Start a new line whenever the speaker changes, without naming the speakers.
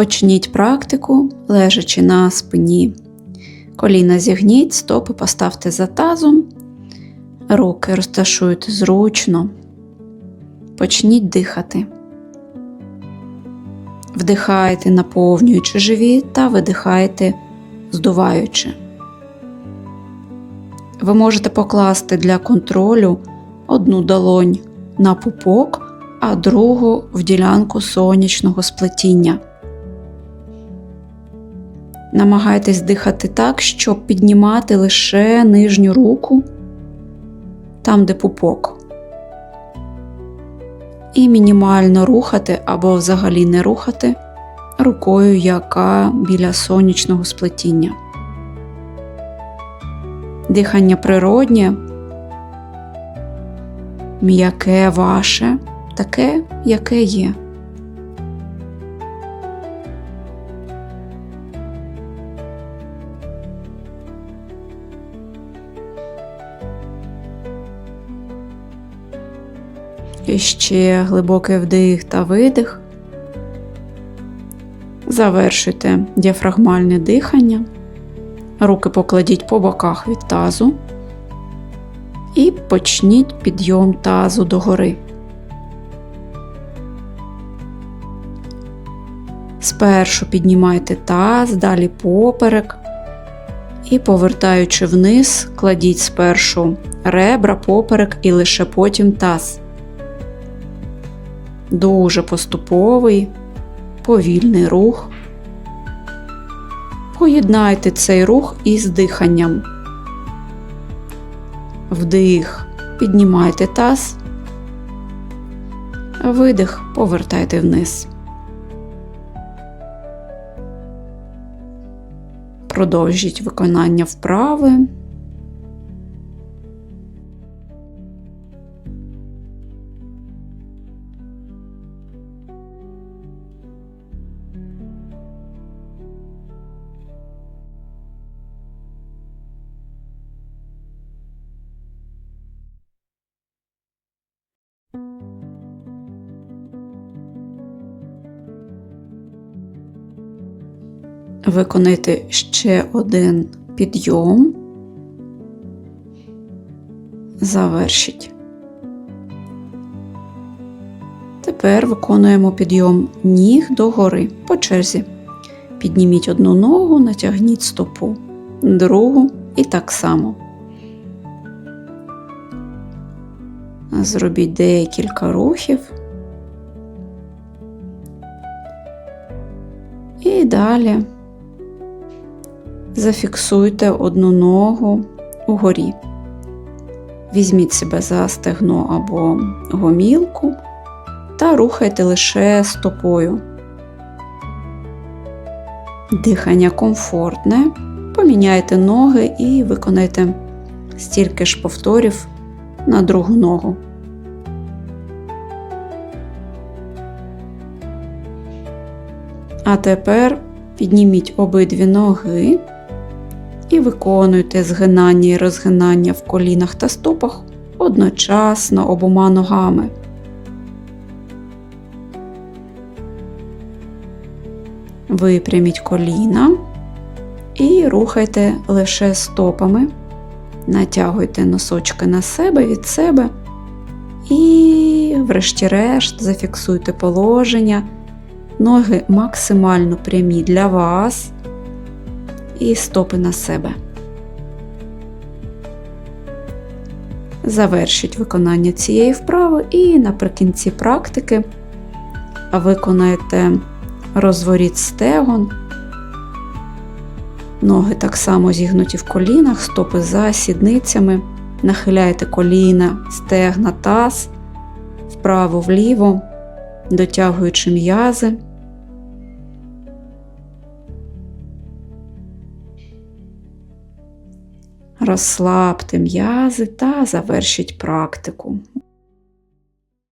Почніть практику, лежачи на спині. Коліна зігніть, стопи поставте за тазом, руки розташуйте зручно. Почніть дихати. Вдихайте, наповнюючи живіт та видихайте, здуваючи. Ви можете покласти для контролю одну долонь на пупок, а другу в ділянку сонячного сплетіння. Намагайтесь дихати так, щоб піднімати лише нижню руку там, де пупок. І мінімально рухати або взагалі не рухати рукою, яка біля сонячного сплетіння. Дихання природнє, м'яке ваше, таке, яке є. І ще глибокий вдих та видих. Завершуйте діафрагмальне дихання. Руки покладіть по боках від тазу і почніть підйом тазу догори. Спершу піднімайте таз, далі поперек і, повертаючи вниз, кладіть спершу ребра, поперек і лише потім таз. Дуже поступовий, повільний рух. Поєднайте цей рух із диханням. Вдих, піднімайте таз, видих, повертайте вниз. Продовжіть виконання вправи. Виконайте ще один підйом. Завершіть. Тепер виконуємо підйом ніг догори по черзі. Підніміть одну ногу, натягніть стопу, другу і так само. Зробіть декілька рухів. І далі зафіксуйте одну ногу угорі. Візьміть себе за стегно або гомілку та рухайте лише стопою. Дихання комфортне. Поміняйте ноги і виконайте стільки ж повторів на другу ногу. А тепер підніміть обидві ноги і виконуйте згинання і розгинання в колінах та стопах одночасно обома ногами. Випряміть коліна і рухайте лише стопами, натягуйте носочки на себе від себе і, врешті-решт, зафіксуйте положення. Ноги максимально прямі для вас і стопи на себе. Завершіть виконання цієї вправи і наприкінці практики виконайте розворіт стегон. Ноги так само зігнуті в колінах, стопи за сідницями, нахиляйте коліна, стегна, таз вправо-вліво, дотягуючи м'язи. Розслабте м'язи та завершіть практику.